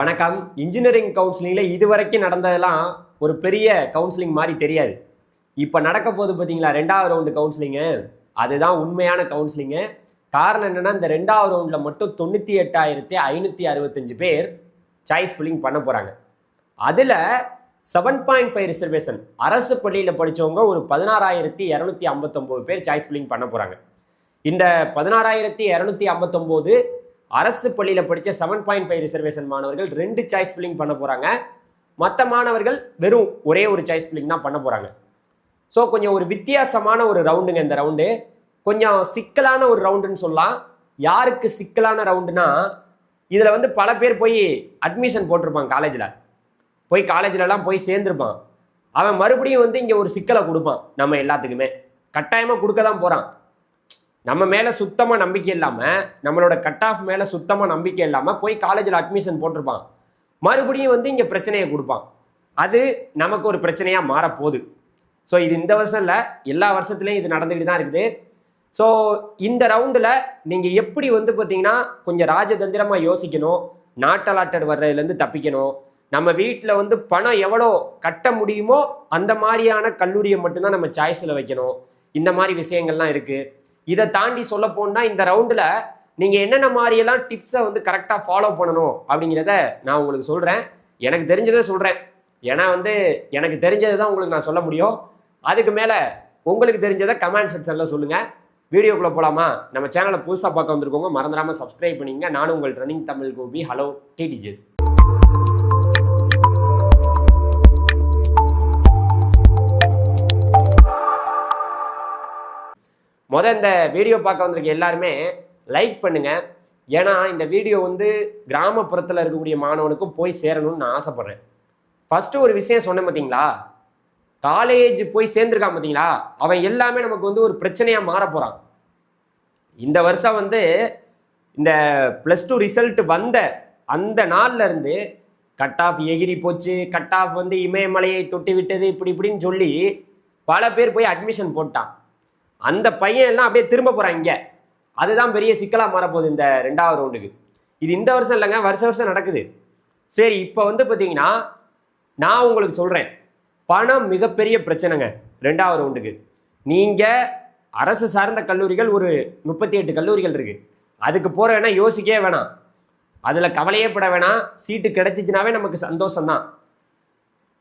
வணக்கம். இன்ஜினியரிங் கவுன்சிலிங்கில் இது வரைக்கும் நடந்ததெல்லாம் ஒரு பெரிய கவுன்சிலிங் மாதிரி தெரியாது. இப்போ நடக்க போது பார்த்தீங்களா ரெண்டாவது ரவுண்டு கவுன்சிலிங்கு அதுதான் உண்மையான கவுன்சிலிங்கு காரணம் என்னென்னா இந்த ரெண்டாவது ரவுண்டில் மட்டும் தொண்ணூற்றி எட்டாயிரத்தி ஐநூற்றி அறுபத்தஞ்சு பேர் சாய்ஸ் ஃபில்லிங் பண்ண போகிறாங்க அதில் செவன் பாயிண்ட் ஃபைவ் ரிசர்வேஷன் அரசு பள்ளியில் படித்தவங்க ஒரு பதினாறாயிரத்தி இரநூத்தி ஐம்பத்தொம்போது பேர் சாய்ஸ் ஃபில்லிங் பண்ண போகிறாங்க இந்த பதினாறாயிரத்தி இரநூத்தி ஐம்பத்தொம்போது அரசு பள்ளியில் படித்த செவன் பாயிண்ட் ஃபைவ் ரிசர்வேஷன் மாணவர்கள் ரெண்டு சாய்ஸ் ஃபில்லிங் பண்ண போகிறாங்க மற்ற மாணவர்கள் வெறும் ஒரே ஒரு சாய்ஸ் ஃபில்லிங் தான் பண்ண போகிறாங்க ஸோ கொஞ்சம் ஒரு வித்தியாசமான ஒரு ரவுண்டுங்க இந்த ரவுண்டு கொஞ்சம் சிக்கலான ஒரு ரவுண்டுன்னு சொல்லலாம். யாருக்கு சிக்கலான ரவுண்டுனா இதில் வந்து பல பேர் போய் அட்மிஷன் போட்டிருப்பான் காலேஜில் போய் காலேஜிலலாம் போய் சேர்ந்துருப்பான். அவன் மறுபடியும் வந்து இங்கே ஒரு சிக்கலை கொடுப்பான் நம்ம எல்லாத்துக்குமே. கட்டாயமாக கொடுக்க தான் போகிறான் நம்ம மேலே சுத்தமாக நம்பிக்கை இல்லாமல் நம்மளோட கட் ஆஃப் மேலே சுத்தமாக நம்பிக்கை இல்லாமல் போய் காலேஜில் அட்மிஷன் போட்டிருப்பான். மறுபடியும் வந்து இங்கே பிரச்சனையை கொடுப்பான். அது நமக்கு ஒரு பிரச்சனையாக மாறப்போகுது. ஸோ இது இந்த வருஷம் இல்லை எல்லா வருஷத்துலேயும் இது நடந்துக்கிட்டு தான் இருக்குது. ஸோ இந்த ரவுண்டில் நீங்கள் எப்படி வந்து பார்த்தீங்கன்னா கொஞ்சம் ராஜதந்திரமாக யோசிக்கணும். நாட்டலாட்டர் வர்றதுலேருந்து தப்பிக்கணும். நம்ம வீட்டில் வந்து பணம் எவ்வளோ கட்ட முடியுமோ அந்த மாதிரியான கல்லூரியை மட்டும்தான் நம்ம சாய்ஸில் வைக்கணும். இந்த மாதிரி விஷயங்கள்லாம் இருக்குது இதை தாண்டி சொல்ல போனால் இந்த ரவுண்டில் நீங்கள் என்னென்ன மாதிரியெல்லாம் டிப்ஸை வந்து கரெக்டாக ஃபாலோ பண்ணணும் அப்படிங்கிறத நான் உங்களுக்கு சொல்கிறேன் எனக்கு தெரிஞ்சதை சொல்கிறேன் ஏன்னா வந்து எனக்கு தெரிஞ்சதை தான் உங்களுக்கு நான் சொல்ல முடியும். அதுக்கு மேலே உங்களுக்கு தெரிஞ்சதை கமெண்ட் செக்ஷனில் சொல்லுங்கள் வீடியோக்குள்ளே போகலாமா நம்ம சேனலை புதுசாக பார்க்க வந்திருக்கோங்க மறந்துடாமல் சப்ஸ்கிரைப் பண்ணிங்க நானும் உங்கள் ரன்னிங் தமிழ் கோபி. ஹலோ டிடிஜிஎஸ் முத இந்த வீடியோ பார்க்க வந்திருக்க எல்லாருமே லைக் பண்ணுங்க. ஏன்னா இந்த வீடியோ வந்து கிராமப்புறத்தில் இருக்கக்கூடிய மாணவனுக்கும் போய் சேரணும்னு நான் ஆசைப்பட்றேன். ஃபஸ்ட்டு ஒரு விஷயம் சொன்னேன் பார்த்தீங்களா காலேஜ் போய் சேர்ந்துருக்கான் பார்த்தீங்களா அவன் எல்லாமே நமக்கு வந்து ஒரு பிரச்சனையாக மாற போகிறான் இந்த வருஷம் வந்து இந்த ப்ளஸ் டூ ரிசல்ட் வந்த அந்த நாள்லேருந்து கட் ஆஃப் எகிரி போச்சு. கட் ஆஃப் வந்து இமயமலையை தொட்டு விட்டது இப்படி இப்படின்னு சொல்லி பல பேர் போய் அட்மிஷன் போட்டான். அந்த பையன் எல்லாம் அப்படியே திரும்ப போகிறான் இங்கே. அதுதான் பெரிய சிக்கலாக மாறப்போகுது இந்த ரெண்டாவது ரவுண்டுக்கு இது இந்த வருஷம் இல்லைங்க வருஷ வருஷம் நடக்குது. சரி இப்போ வந்து பார்த்தீங்கன்னா நான் உங்களுக்கு சொல்கிறேன் பணம் மிகப்பெரிய பிரச்சனைங்க ரெண்டாவது ரவுண்டுக்கு நீங்கள் அரசு சார்ந்த கல்லூரிகள் ஒரு முப்பத்தி எட்டு கல்லூரிகள் இருக்குது அதுக்கு போகிற வேணால் யோசிக்கவே வேணாம். அதில் கவலையே பட வேணாம். சீட்டு கிடச்சிச்சினாவே நமக்கு சந்தோஷம்தான்.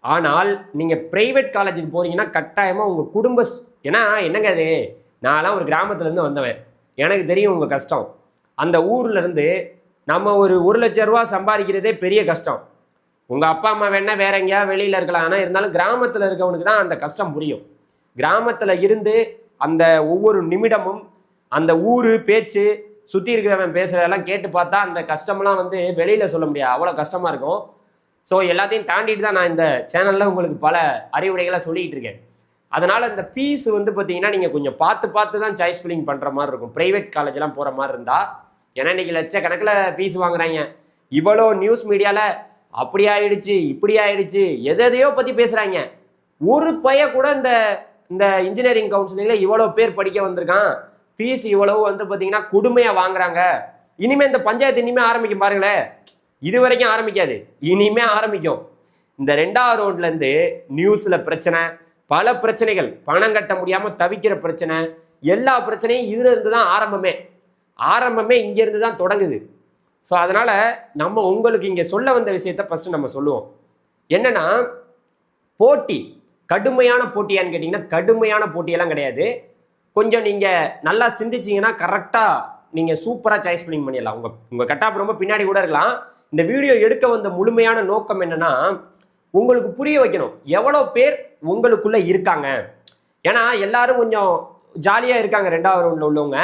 ஆனால் நீங்கள் ப்ரைவேட் காலேஜுக்கு போகிறீங்கன்னா கட்டாயமாக உங்கள் குடும்ப ஏன்னா என்னங்க அது? நான்லாம் ஒரு கிராமத்துலேருந்து வந்தவன். எனக்கு தெரியும் உங்கள் கஷ்டம். அந்த ஊர்லேருந்து நம்ம ஒரு ஒரு லட்ச ரூபா சம்பாதிக்கிறதே பெரிய கஷ்டம். உங்கள் அப்பா அம்மா வேணால் வேற எங்கேயாவது வெளியில் இருக்கலாம். ஆனால் இருந்தாலும் கிராமத்தில் இருக்கவனுக்கு தான் அந்த கஷ்டம் புரியும். கிராமத்தில் இருந்து அந்த ஒவ்வொரு நிமிடமும் அந்த ஊர் பேச்சு சுற்றி இருக்கிறவன் பேசுகிறதெல்லாம் கேட்டு பார்த்தா அந்த கஷ்டம்லாம் வந்து வெளியில் சொல்ல முடியாது. அவ்வளோ கஷ்டமாக இருக்கும். ஸோ எல்லாத்தையும் தாண்டிட்டு தான் நான் இந்த சேனலில் உங்களுக்கு பல அறிவுரைகளை சொல்லிகிட்டு இருக்கேன். அதனால் இந்த ஃபீஸ் வந்து பார்த்தீங்கன்னா நீங்கள் கொஞ்சம் பார்த்து பார்த்து தான் சாய்ஸ் ஃபில்லிங் பண்ணுற மாதிரி இருக்கும். ப்ரைவேட் காலேஜ்லாம் போகிற மாதிரி இருந்தால் ஏன்னா இன்றைக்கி லட்சக்கணக்கில் ஃபீஸ் வாங்குறாங்க. இவ்வளோ நியூஸ் மீடியாவில் அப்படி ஆயிடுச்சு இப்படி ஆயிடுச்சு எது எதையோ பற்றி பேசுகிறாங்க ஒரு பைய கூட இந்த இந்த இன்ஜினியரிங் கவுன்சிலிங்கில் இவ்வளோ பேர் படிக்க வந்திருக்கான். ஃபீஸ் இவ்வளவு வந்து பார்த்தீங்கன்னா கொடுமையாக வாங்குறாங்க. இனிமேல் இந்த பஞ்சாயத்து இனிமே ஆரம்பிக்கும் பாருங்களேன். இது வரைக்கும் ஆரம்பிக்காது. இனிமே ஆரம்பிக்கும். இந்த ரெண்டாவது ரவுண்ட்லேருந்து நியூஸில் பிரச்சனை பல பிரச்சனைகள் பணம் கட்ட முடியாமல் தவிக்கிற பிரச்சனை எல்லா பிரச்சனையும் இதுல இருந்து தான் ஆரம்பமே. ஆரம்பமே இங்கேருந்து தான் தொடங்குது. ஸோ அதனால் நம்ம உங்களுக்கு இங்கே சொல்ல வந்த விஷயத்த ஃபஸ்ட்டு நம்ம சொல்லுவோம். என்னென்னா போட்டி கடுமையான போட்டியான்னு கேட்டிங்கன்னா கடுமையான போட்டியெல்லாம் கிடையாது. கொஞ்சம் நீங்கள் நல்லா சிந்திச்சிங்கன்னா கரெக்டாக நீங்கள் சூப்பராக சாய்ஸ் ஃபில்லிங் பண்ணிடலாம் உங்கள் உங்கள் கட்டாப் ரொம்ப பின்னாடி கூட இருக்கலாம். இந்த வீடியோ எடுக்க வந்த முழுமையான நோக்கம் என்னன்னா உங்களுக்கு புரிய வைக்கணும். எவ்வளோ பேர் உங்களுக்குள்ளே இருக்காங்க. ஏன்னா எல்லாரும் கொஞ்சம் ஜாலியாக இருக்காங்க ரெண்டாவது ரவுண்டில் உள்ளவங்க.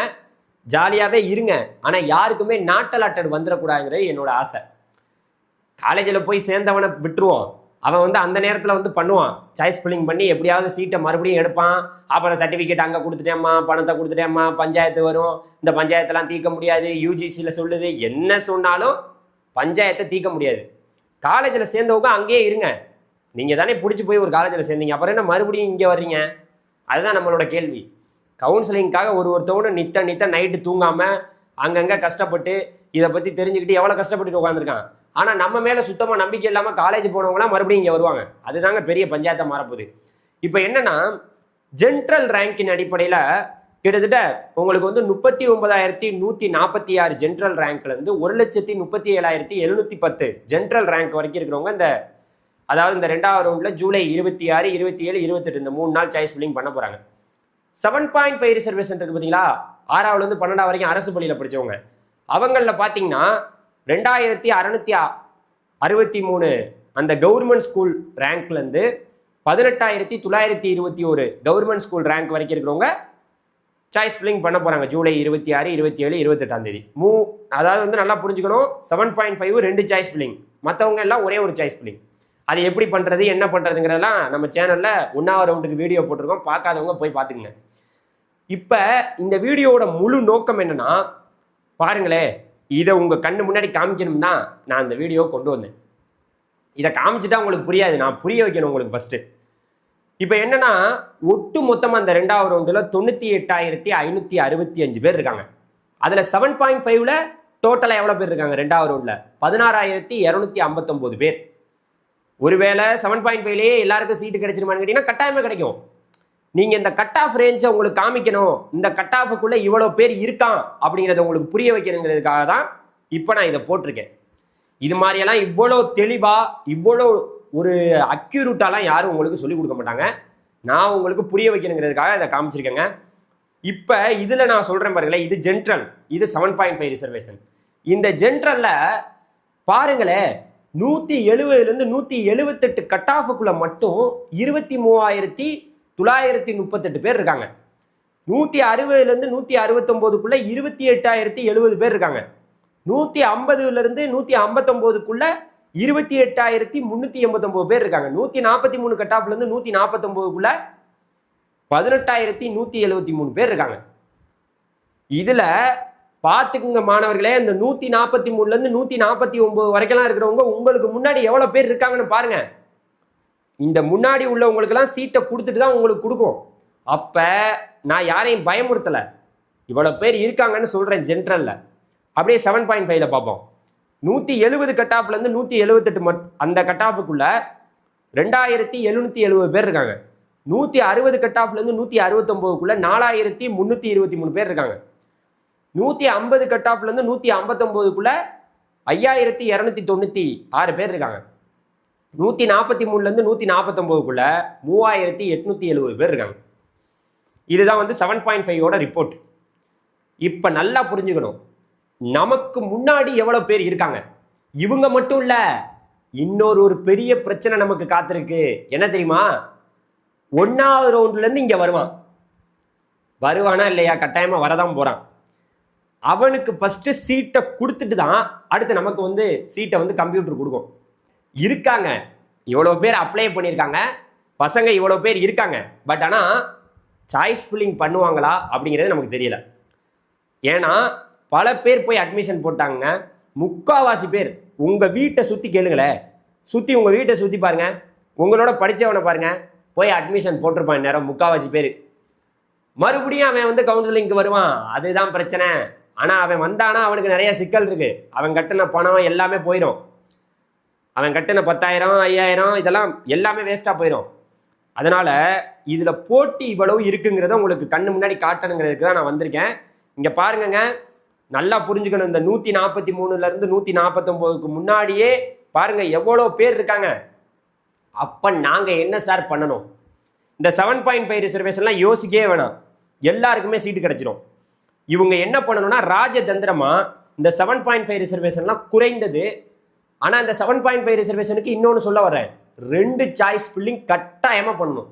ஜாலியாகவே இருங்க. ஆனால் யாருக்குமே நாட்டலாட்டர் வந்துடக்கூடாதுங்கிறது என்னோட ஆசை. காலேஜில் போய் சேர்ந்தவனை விட்டுருவோம். அவன் வந்து அந்த நேரத்தில் வந்து பண்ணுவான். சாய்ஸ் ஃபில்லிங் பண்ணி எப்படியாவது சீட்டை மறுபடியும் எடுப்பான். அப்புறம் சர்டிஃபிகேட் அங்கே கொடுத்துட்டேம்மா பணத்தை கொடுத்துட்டேம்மா பஞ்சாயத்து வரும். இந்த பஞ்சாயத்தெல்லாம் தீர்க்க முடியாது. யூஜிசியில் சொல்லுது. என்ன சொன்னாலும் பஞ்சாயத்தை தீர்க்க முடியாது. காலேஜில் சேர்ந்தவங்க அங்கேயே இருங்க. நீங்கள் தானே பிடிச்சி போய் ஒரு காலேஜில் சேர்ந்தீங்க. அப்புறம் என்ன மறுபடியும் இங்கே வர்றீங்க? அதுதான் நம்மளோட கேள்வி. கவுன்சிலிங்க்காக ஒரு ஒருத்தவனும் நித்த நித்த நைட்டு தூங்காமல் அங்கங்கே கஷ்டப்பட்டு இதை பற்றி தெரிஞ்சுக்கிட்டு எவ்வளோ கஷ்டப்பட்டு உட்காந்துருக்கான் ஆனால் நம்ம மேலே சுத்தமாக நம்பிக்கை இல்லாமல் காலேஜ் போனவங்களாம் மறுபடியும் இங்கே வருவாங்க. அதுதாங்க பெரிய பஞ்சாயத்தை மாறப்போகுது. இப்போ என்னென்னா ஜென்ட்ரல் ரேங்கின் அடிப்படையில் கிட்டத்தட்ட உங்களுக்கு வந்து முப்பத்தி ஒன்பதாயிரத்தி நூற்றி நாற்பத்தி ஆறு ஜென்ரல் ரேங்க்லேருந்து ஒரு லட்சத்தி முப்பத்தி ஏழாயிரத்தி எழுநூற்றி பத்து ஜென்ரல் ரேங்க் வரைக்கும் இருக்கிறவங்க இந்த அதாவது இந்த ரெண்டாவது ரவுண்டில் ஜூலை இருபத்தி ஆறு இருபத்தி ஏழு இருபத்தெட்டு இந்த மூணு நாள் சாய்ஸ் பில்லிங் பண்ண போகிறாங்க செவன் பாயிண்ட் ஃபைவ் ரிசர்வேஷன் இருக்குது பார்த்தீங்களா ஆறாவதுலேருந்து பன்னெண்டாவது வரைக்கும் அரசு பள்ளியில் படித்தவங்க அவங்களில் பார்த்தீங்கன்னா ரெண்டாயிரத்தி அறநூற்றி அறுபத்தி மூணு அந்த கவர்மெண்ட் ஸ்கூல் ரேங்க்லேருந்து பதினெட்டாயிரத்தி தொள்ளாயிரத்தி இருபத்தி ஒரு கவர்மெண்ட் ஸ்கூல் ரேங்க் வரைக்கும் இருக்கிறவங்க சாய்ஸ் ஃபில்லிங் பண்ண போகிறாங்க ஜூலை இருபத்தி ஆறு இருபத்தி ஏழு இருபத்தெட்டாம் தேதி. மூ அதாவது வந்து நல்லா புரிஞ்சுக்கணும். செவன் பாயிண்ட் ஃபைவ் ரெண்டு சாய்ஸ் ஃபில்லிங் மற்றவங்க எல்லாம் ஒரே ஒரு சாய்ஸ் ஃபில்லிங் அது எப்படி பண்ணுறது என்ன பண்ணுறதுங்கிறதெல்லாம் நம்ம சேனலில் ஒன்றாவது ரவுண்டுக்கு வீடியோ போட்டிருக்கோம். பார்க்காதவங்க போய் பார்த்துக்குங்க. இப்போ இந்த வீடியோவோட முழு நோக்கம் என்னன்னா பாருங்களேன் இதை உங்கள் கண்ணு முன்னாடி காமிக்கணும் தான் நான் அந்த வீடியோ கொண்டு வந்தேன். இதை காமிச்சிட்டா உங்களுக்கு புரியாது. நான் புரிய வைக்கணும் உங்களுக்கு ஃபஸ்ட்டு இப்போ என்னன்னா ஒட்டு மொத்தமாக அந்த ரெண்டாவது ரவுண்டில் தொண்ணூற்றி எட்டாயிரத்தி ஐநூற்றி அறுபத்தி அஞ்சு பேர் இருக்காங்க. அதில் செவன் பாயிண்ட் ஃபைவ்ல டோட்டலாக எவ்வளோ பேர் இருக்காங்க ரெண்டாவது ரவுண்டில் பதினாறாயிரத்தி இரநூத்தி ஐம்பத்தொம்போது பேர். ஒருவேளை செவன் பாயிண்ட் ஃபைவ்லேயே எல்லாருக்கும் சீட்டு கிடைச்சிருமான்னு கேட்டிங்கன்னா கட்டாயமே கிடைக்கும். நீங்கள் இந்த கட் ஆஃப் ரேஞ்சை உங்களுக்கு காமிக்கணும். இந்த கட் ஆஃபுக்குள்ளே இவ்வளோ பேர் இருக்கான் அப்படிங்கிறத உங்களுக்கு புரிய வைக்கணுங்கிறதுக்காக தான் இப்போ நான் இதை போட்டிருக்கேன். இது மாதிரியெல்லாம் இவ்வளோ தெளிவாக இவ்வளோ ஒரு அக்யூரூட்டாலாம் யாரும் உங்களுக்கு சொல்லிக் கொடுக்க மாட்டாங்க. நான் உங்களுக்கு புரிய வைக்கணுங்கிறதுக்காக இதை காமிச்சிருக்கேங்க. இப்போ இதில் நான் சொல்கிறேன் பாருங்களேன் இது ஜென்ட்ரல் இது செவன் பாயிண்ட் ஃபைவ் ரிசர்வேஷன் இந்த ஜென்ட்ரலில் பாருங்களேன் நூற்றி எழுபதுலேருந்து நூற்றி எழுபத்தெட்டு கட் ஆஃபுக்குள்ளே மட்டும் இருபத்தி மூவாயிரத்தி தொள்ளாயிரத்தி முப்பத்தெட்டு பேர் இருக்காங்க. நூற்றி அறுபதுலேருந்து நூற்றி அறுபத்தொம்போதுக்குள்ளே இருபத்தி எட்டாயிரத்தி எழுபது பேர் இருக்காங்க. நூற்றி ஐம்பதுலேருந்து நூற்றி ஐம்பத்தொம்போதுக்குள்ளே இருபத்தி எட்டாயிரத்தி முந்நூற்றி எண்பத்தொம்போது பேர் இருக்காங்க. நூற்றி நாற்பத்தி மூணு கட் நூற்றி நாற்பத்தொம்போதுக்குள்ளே பதினெட்டாயிரத்தி நூற்றி எழுபத்தி மூணு பேர் இருக்காங்க. இதில் பார்த்துக்குங்க மாணவர்களே இந்த நூற்றி நாற்பத்தி மூணுலேருந்து நூற்றி நாற்பத்தி ஒம்பது வரைக்கெல்லாம் இருக்கிறவங்க உங்களுக்கு முன்னாடி எவ்வளோ பேர் இருக்காங்கன்னு பாருங்க. இந்த முன்னாடி உள்ளவங்களுக்கெல்லாம் சீட்டை கொடுத்துட்டு தான் உங்களுக்கு கொடுக்கும். அப்போ நான் யாரையும் பயமுறுத்தலை. இவ்வளோ பேர் இருக்காங்கன்னு சொல்கிறேன் ஜென்ரலில் அப்படியே செவன் பாயிண்ட் ஃபைவ்ல பார்ப்போம். நூற்றி எழுபது கட் நூற்றி எழுபத்தெட்டு மட் அந்த கட்டாஃபுக்குள்ளே ரெண்டாயிரத்தி எழுநூற்றி எழுபது பேர் இருக்காங்க. நூற்றி அறுபது கட் நூற்றி அறுபத்தொம்போதுக்குள்ளே நாலாயிரத்தி முந்நூற்றி இருபத்தி மூணு பேர் இருக்காங்க. நூற்றி ஐம்பது கட்டாஃப்லேருந்து நூற்றி ஐம்பத்தொம்போதுக்குள்ளே ஐயாயிரத்தி இரநூத்தி தொண்ணூற்றி ஆறு பேர் இருக்காங்க. நூற்றி நாற்பத்தி மூணுலேருந்து நூற்றி நாற்பத்தொம்போதுக்குள்ளே மூவாயிரத்தி எட்நூற்றி எழுபது பேர் இருக்காங்க. இதுதான் வந்து செவன் பாயிண்ட் ஃபைவோட ரிப்போர்ட் இப்போ நல்லா புரிஞ்சுக்கணும். நமக்கு முன்னாடி எவ்வளோ பேர் இருக்காங்க? இவங்க மட்டும் இல்லை இன்னொரு ஒரு பெரிய பிரச்சனை நமக்கு காத்திருக்கு. என்ன தெரியுமா? ஒன்றாவது ரவுண்ட்லேருந்து இங்கே வருவான். வருவானா இல்லையா? கட்டாயமாக வரதான் போகிறான் அவனுக்கு ஃபஸ்ட்டு சீட்டை கொடுத்துட்டு தான் அடுத்து நமக்கு வந்து சீட்டை வந்து கம்ப்யூட்டர் கொடுக்கும். இருக்காங்க. இவ்வளோ பேர் அப்ளை பண்ணியிருக்காங்க. பசங்க இவ்வளோ பேர் இருக்காங்க. பட் ஆனால் சாய்ஸ் ஃபில்லிங் பண்ணுவாங்களா அப்படிங்கிறது நமக்கு தெரியல. ஏன்னா பல பேர் போய் அட்மிஷன் போட்டாங்க. முக்காவாசி பேர் உங்கள் வீட்டை சுற்றி கேளுங்களேன் சுற்றி உங்கள் வீட்டை சுற்றி பாருங்கள் உங்களோட படித்தவனை பாருங்கள் போய் அட்மிஷன் போட்டிருப்பான் நேரம் முக்காவாசி பேர். மறுபடியும் அவன் வந்து கவுன்சிலிங்க்கு வருவான். அதுதான் பிரச்சனை. ஆனால் அவன் வந்தானா அவனுக்கு நிறைய சிக்கல் இருக்குது அவன் கட்டின பணம் எல்லாமே போயிடும் அவன் கட்டின பத்தாயிரம் ஐயாயிரம் இதெல்லாம் எல்லாமே வேஸ்ட்டாக போயிடும் அதனால் இதில் போட்டி இவ்வளவு இருக்குங்கிறத உங்களுக்கு கண்ணு முன்னாடி காட்டணுங்கிறதுக்கு தான் நான் வந்திருக்கேன். இங்கே பாருங்கங்க. நல்லா புரிஞ்சுக்கணும். இந்த நூற்றி நாற்பத்தி மூணுலேருந்து நூற்றி நாற்பத்தொம்போதுக்கு முன்னாடியே பாருங்க எவ்வளோ பேர் இருக்காங்க. அப்போ நாங்கள் என்ன சார் பண்ணணும்? இந்த செவன் பாயிண்ட் ஃபைவ் ரிசர்வேஷன்லாம் யோசிக்கவே வேணாம். எல்லாருக்குமே சீட்டு கிடைச்சிரும். இவங்க என்ன பண்ணணும்னா ராஜதந்திரமா இந்த செவன் பாயிண்ட் ஃபைவ் ரிசர்வேஷன்லாம் குறைந்தது. ஆனால் இந்த செவன் பாயிண்ட் ஃபைவ் ரிசர்வேஷனுக்கு இன்னொன்று சொல்ல வரேன் ரெண்டு சாய்ஸ் ஃபில்லிங் கட்டாயமாக பண்ணணும்.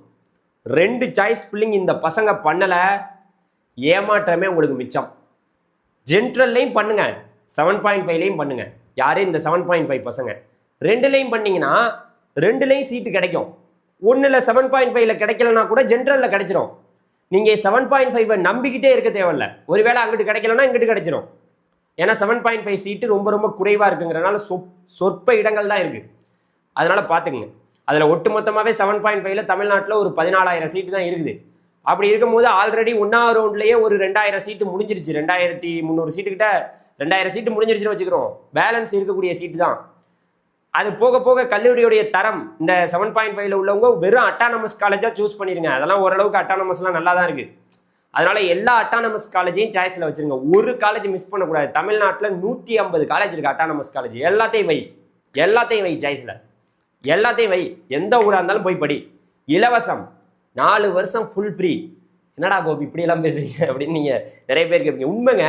ரெண்டு சாய்ஸ் ஃபில்லிங் இந்த பசங்க பண்ணலை. ஏமாற்றமே உங்களுக்கு மிச்சம். ஜென்ட்ரல்லையும் பண்ணுங்க. செவன் பாயிண்ட் ஃபைவ்லையும் பண்ணுங்க. யாரே இந்த செவன் பாயிண்ட் ஃபைவ் பசங்க? ரெண்டுலையும் பண்ணீங்கன்னா ரெண்டுலையும் சீட்டு கிடைக்கும். ஒன்றில் செவன் பாயிண்ட் ஃபைவ்ல கிடைக்கலனா கூட ஜென்ரலில் கிடைச்சிரும். நீங்கள் செவன் பாயிண்ட் ஃபைவை நம்பிக்கிட்டே இருக்க தேவையில்ல. ஒருவேளை அங்கிட்டு கிடைக்கலன்னா இங்கிட்டு கிடைச்சிரும். ஏன்னா செவன் பாயிண்ட் ஃபைவ் சீட்டு ரொம்ப ரொம்ப குறைவாக இருக்குங்கிறனால சொப் சொற்ப இடங்கள் தான் இருக்குது அதனால் பார்த்துக்குங்க. அதில் ஒட்டுமொத்தமாகவே செவன் பாயிண்ட் ஃபைவ்ல தமிழ்நாட்டில் ஒரு பதினாலாயிரம் சீட்டு தான் இருக்குது. அப்படி இருக்கும்போது ஆல்ரெடி ஒன்றாவது ரவுண்ட்லேயே ஒரு ரெண்டாயிரம் சீட்டு முடிஞ்சிருச்சு. ரெண்டாயிரத்தி முந்நூறு சீட்டு கிட்ட ரெண்டாயிரம் சீட்டு முடிஞ்சிருச்சுன்னு வச்சுக்கிறோம். பேலன்ஸ் இருக்கக்கூடிய சீட்டு தான். அது போக போக கல்லூரியுடைய தரம் இந்த செவன் பாயிண்ட் ஃபைவ்ல உள்ளவங்க வெறும் அட்டானமஸ் காலேஜாக சூஸ் பண்ணிருங்க. அதெல்லாம் ஓரளவுக்கு அட்டானமஸ்லாம் நல்லா தான் இருக்கு. அதனால எல்லா அட்டானமஸ் காலேஜையும் சாய்ஸில் வச்சிருங்க. ஒரு காலேஜ் மிஸ் பண்ணக்கூடாது. தமிழ்நாட்டில் நூற்றி ஐம்பது காலேஜ் இருக்கு அட்டானமஸ் காலேஜ் எல்லாத்தையும் வை. எல்லாத்தையும் வை சாய்ஸில் எல்லாத்தையும் வை. எந்த ஊராக இருந்தாலும் போய் படி. இலவசம். நாலு வருஷம் ஃபுல் ஃப்ரீ என்னடா கோபி இப்படியெல்லாம் பேசுறீங்க? அப்படின்னு நீங்கள் நிறைய பேர் கேட்பீங்க உண்மைங்க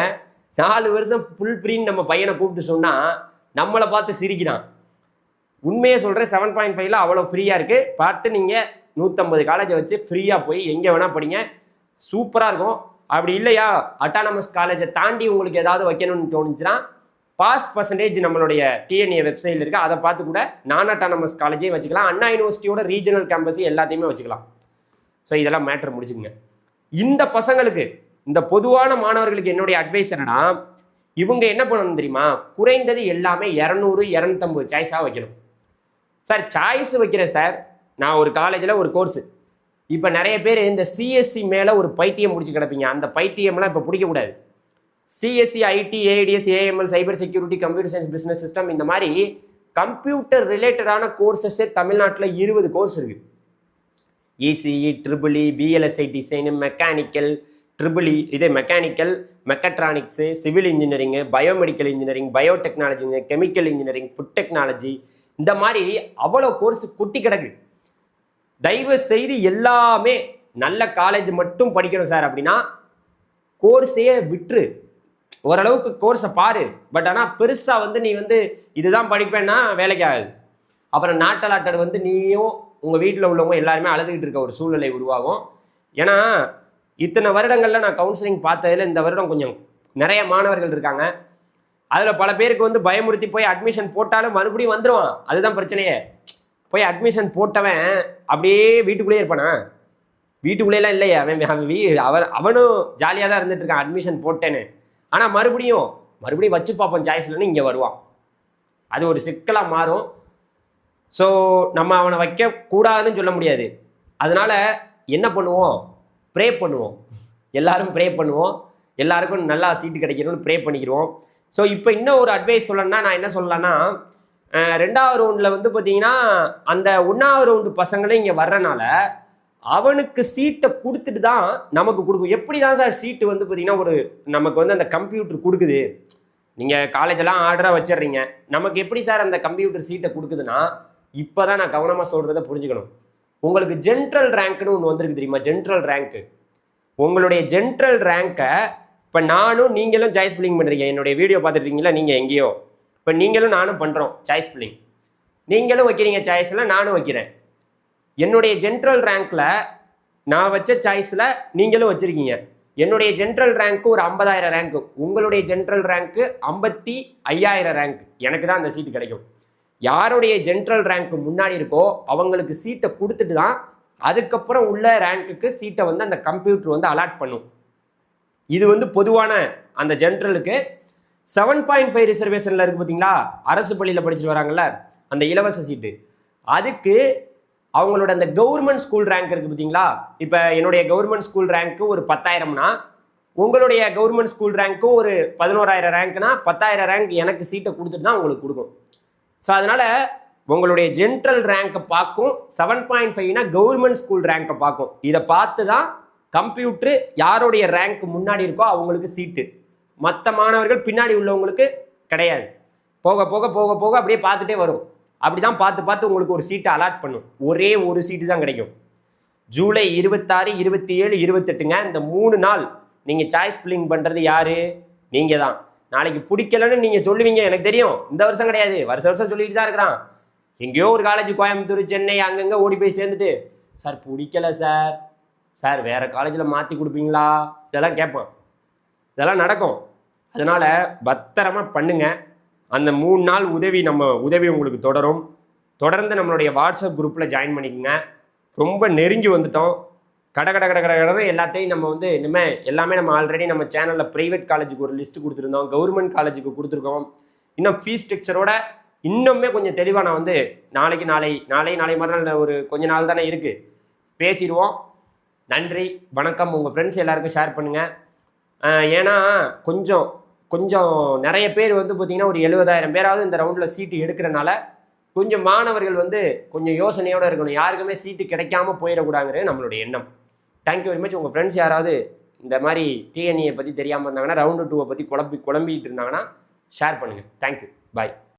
நாலு வருஷம் ஃபுல் ஃப்ரீன்னு நம்ம பையனை கூப்பிட்டு சொன்னால் நம்மளை பார்த்து சிரிக்கிறான். உண்மையை சொல்கிறேன் செவன் பாயிண்ட் ஃபைவ்ல அவ்வளோ ஃப்ரீயாக இருக்குது பார்த்து நீங்கள் நூற்றம்பது காலேஜை வச்சு ஃப்ரீயாக போய் எங்கே வேணால் படிங்க. சூப்பராக இருக்கும். அப்படி இல்லையா? அட்டானமஸ் காலேஜை தாண்டி உங்களுக்கு ஏதாவது வைக்கணும்னு தோணுச்சுன்னா பாஸ் பர்சன்டேஜ் நம்மளுடைய டிஎன்ஏ வெப்சைட்டில் இருக்குது அதை பார்த்து கூட நான் அட்டானமஸ் காலேஜே வச்சுக்கலாம். அண்ணா யூனிவர்சிட்டியோட ரீஜனல் கேம்பஸ் எல்லாத்தையுமே வச்சுக்கலாம். ஸோ இதெல்லாம் மேட்ரு முடிச்சுக்கங்க இந்த பசங்களுக்கு இந்த பொதுவான மாணவர்களுக்கு என்னுடைய அட்வைஸ் என்னன்னா இவங்க என்ன பண்ணணும் தெரியுமா? குறைந்தது எல்லாமே இரநூறு இரநூத்தம்பது சாய்ஸாக வைக்கணும். சார் சாய்ஸ் வைக்கிறேன் சார் நான் ஒரு காலேஜில் ஒரு கோர்ஸு இப்போ நிறைய பேர் இந்த சிஎஸ்சி மேலே ஒரு பைத்தியம் முடிச்சு கிடப்பீங்க. அந்த பைத்தியம்லாம் இப்போ பிடிக்கக்கூடாது. CSC IT AIDS AML cyber security computer science business system இந்த மாதிரி கம்ப்யூட்டர் ரிலேட்டடான கோர்சஸே தமிழ்நாட்டில் இருபது கோர்ஸ் இருக்குது ECE triple E VLSI design mechanical triple E இதே mechanical mechatronics civil engineering biomedical engineering பயோடெக்னாலஜிங்க chemical engineering food technology இந்த மாதிரி அவ்வளோ கோர்ஸ் குட்டி கிடக்கு. தயவு செய்து எல்லாமே நல்ல காலேஜ் மட்டும் படிக்கணும் சார் அப்படின்னா கோர்ஸையே விட்டுரு. ஓரளவுக்கு கோர்ஸை பாரு. பட் ஆனால் பெருசாக வந்து நீ வந்து இதுதான் படிப்பேன்னா வேலைக்கு ஆகுது. அப்புறம் நாட்டலாட்டர் வந்து நீயும் உங்கள் வீட்டில் உள்ளவங்க எல்லாருமே அழுதுகிட்டு இருக்க ஒரு சூழ்நிலை உருவாகும். ஏன்னா இத்தனை வருடங்களில் நான் கவுன்சிலிங் பார்த்ததுல இந்த வருடம் கொஞ்சம் நிறைய மாணவர்கள் இருக்காங்க. அதில் பல பேருக்கு வந்து பயமுறுத்தி போய் அட்மிஷன் போட்டாலும் மறுபடியும் வந்துடுவான் அதுதான் பிரச்சனையே. போய் அட்மிஷன் போட்டவன் அப்படியே வீட்டுக்குள்ளேயே இருப்பானா? வீட்டுக்குள்ளேலாம் இல்லையே. அவன் அவன் வீ அவன் அவனும் ஜாலியாக தான் இருந்துட்டு இருக்கான் அட்மிஷன் போட்டேன்னு. ஆனால் மறுபடியும் மறுபடியும் வச்சு பார்ப்போம் சாய்ஸ்லன்னு இங்கே வருவான். அது ஒரு சிக்கலாக மாறும். ஸோ நம்ம அவனை வைக்க கூடாதுன்னு சொல்ல முடியாது. அதனால என்ன பண்ணுவோம்? ப்ரே பண்ணுவோம். எல்லாரும் ப்ரே பண்ணுவோம். எல்லாருக்கும் நல்லா சீட்டு கிடைக்கணும்னு ப்ரே பண்ணிக்கிடுவோம் ஸோ இப்போ இன்னும் ஒரு அட்வைஸ் சொல்லணும்னா நான் என்ன சொல்லலாம்னா ரெண்டாவது ரவுண்டில் வந்து பார்த்தீங்கன்னா அந்த ஒன்றாவது ரவுண்டு பசங்களும் இங்கே வர்றனால அவனுக்கு சீட்டை கொடுத்துட்டு தான் நமக்கு கொடுக்கும். எப்படி தான் சார் சீட்டு வந்து பார்த்தீங்கன்னா ஒரு நமக்கு வந்து அந்த கம்ப்யூட்டர் கொடுக்குது. நீங்கள் காலேஜெல்லாம் ஆர்டராக வச்சிடுறீங்க. நமக்கு எப்படி சார் அந்த கம்ப்யூட்டர் சீட்டை கொடுக்குதுன்னா இப்போ தான் நான் கவனமாக சொல்கிறத புரிஞ்சுக்கணும். உங்களுக்கு ஜென்ரல் ரேங்க்னு ஒன்று வந்திருக்கு தெரியுமா? ஜென்ரல் ரேங்க்கு உங்களுடைய ஜென்ரல் ரேங்கை இப்போ நானும் நீங்களும் சாய்ஸ் பில்லிங் பண்ணுறீங்க என்னுடைய வீடியோ பார்த்துருக்கீங்களா? நீங்கள் எங்கேயோ. இப்போ நீங்களும் நானும் பண்ணுறோம் சாய்ஸ் பில்லிங் நீங்களும் வைக்கிறீங்க சாய்ஸில் நானும் வைக்கிறேன். என்னுடைய ஜென்ரல் ரேங்க்கில் நான் வச்ச சாய்ஸில் நீங்களும் வச்சுருக்கீங்க. என்னுடைய ஜென்ரல் ரேங்க்கு ஒரு ஐம்பதாயிரம் ரேங்க்கு உங்களுடைய ஜென்ரல் ரேங்க்கு ஐம்பத்தி ஐயாயிரம் ரேங்க் எனக்கு தான் அந்த சீட்டு கிடைக்கும். யாருடைய ஜென்ரல் ரேங்க் முன்னாடி இருக்கோ அவங்களுக்கு சீட்டை கொடுத்துட்டு தான் அதுக்கப்புறம் உள்ள ரேங்க்குக்கு சீட்டை வந்து அந்த கம்ப்யூட்டர் வந்து அலாட் பண்ணும். இது வந்து பொதுவான அந்த ஜென்ரலுக்கு செவன் பாயிண்ட் ஃபைவ் ரிசர்வேஷனில் இருக்குது பார்த்தீங்களா அரசு பள்ளியில் படிச்சுட்டு வராங்கல்ல அந்த இலவச சீட்டு அதுக்கு அவங்களோட அந்த கவர்மெண்ட் ஸ்கூல் ரேங்க் இருக்குது பார்த்தீங்களா இப்போ என்னுடைய கவர்மெண்ட் ஸ்கூல் ரேங்க்கு ஒரு பத்தாயிரம்னா உங்களுடைய கவர்மெண்ட் ஸ்கூல் ரேங்க்கும் ஒரு பதினோராயிரம் ரேங்க்னா பத்தாயிரம் ரேங்க் எனக்கு சீட்டை கொடுத்துட்டு தான் உங்களுக்கு கொடுக்கும் ஸோ அதனால் உங்களுடைய ஜென்ரல் ரேங்கை பார்க்கும். செவன் பாயிண்ட் ஃபைவ்னா கவர்மெண்ட் ஸ்கூல் ரேங்கை பார்க்கும். இதை பார்த்து தான் கம்ப்யூட்ரு யாருடைய ரேங்க் முன்னாடி இருக்கோ அவங்களுக்கு சீட்டு மற்ற மாணவர்கள் பின்னாடி உள்ளவங்களுக்கு கிடையாது. போக போக போக போக அப்படியே பார்த்துட்டே வரும். அப்படி தான் பார்த்து பார்த்து உங்களுக்கு ஒரு சீட்டை அலாட் பண்ணும். ஒரே ஒரு சீட்டு தான் கிடைக்கும். ஜூலை இருபத்தாறு இருபத்தி ஏழு இருபத்தெட்டுங்க இந்த மூணு நாள் நீங்கள் சாய்ஸ் ஃபில்லிங் பண்ணுறது யாரு? நீங்கள் தான் நாளைக்கு பிடிக்கலன்னு நீங்கள் சொல்லுவீங்க எனக்கு தெரியும். இந்த வருஷம் கிடையாது. வருஷம் வருஷம் சொல்லிட்டு தான் இருக்கிறான். எங்கேயோ ஒரு காலேஜ் கோயம்புத்தூர் சென்னை அங்கங்கே ஓடி போய் சேர்ந்துட்டு சார் பிடிக்கல சார். சார் வேறு காலேஜில் மாற்றி கொடுப்பீங்களா? இதெல்லாம் கேட்பான். இதெல்லாம் நடக்கும். அதனால் பத்திரமா பண்ணுங்க. அந்த மூணு நாள் உதவி நம்ம உதவி உங்களுக்கு தொடரும். தொடர்ந்து நம்மளுடைய வாட்ஸ்அப் குரூப்பில் ஜாயின் பண்ணிக்கோங்க. ரொம்ப நெருங்கி வந்துட்டோம். கட கட கட கட எல்லாத்தையும் நம்ம வந்து இனிமேல் எல்லாமே நம்ம ஆல்ரெடி நம்ம சேனலில் ப்ரைவேட் காலேஜுக்கு ஒரு லிஸ்ட் கொடுத்துருந்தோம். கவர்மெண்ட் காலேஜுக்கு கொடுத்துருக்கோம். இன்னும் ஃபீஸ் ஸ்ட்ரக்சரோட இன்னுமே கொஞ்சம் தெளிவாக நான் வந்து நாளைக்கு நாளை நாளை நாளை மறுநாள் ஒரு கொஞ்ச நாள் தானே இருக்குது பேசிடுவோம். நன்றி வணக்கம். உங்கள் ஃப்ரெண்ட்ஸ் எல்லாருக்கும் ஷேர் பண்ணுங்கள் ஏன்னா கொஞ்சம் கொஞ்சம் நிறைய பேர் வந்து பார்த்தீங்கன்னா ஒரு எழுபதாயிரம் பேராவது இந்த ரவுண்டில் சீட்டு எடுக்கிறனால கொஞ்சம் மாணவர்கள் வந்து கொஞ்சம் யோசனையோடு இருக்கணும். யாருக்குமே சீட்டு கிடைக்காம போயிடக்கூடாங்கிறது நம்மளுடைய எண்ணம். தேங்க்யூ வெரி மச் உங்கள் ஃப்ரெண்ட்ஸ் யாராவது இந்த மாதிரி டிஎன்ஏ பற்றி தெரியாமல் இருந்தாங்கன்னா ரவுண்டு டூவை பற்றி குழம்பி குழம்பிட்டு இருந்தாங்கன்னா ஷேர் பண்ணுங்கள் தேங்க்யூ பாய்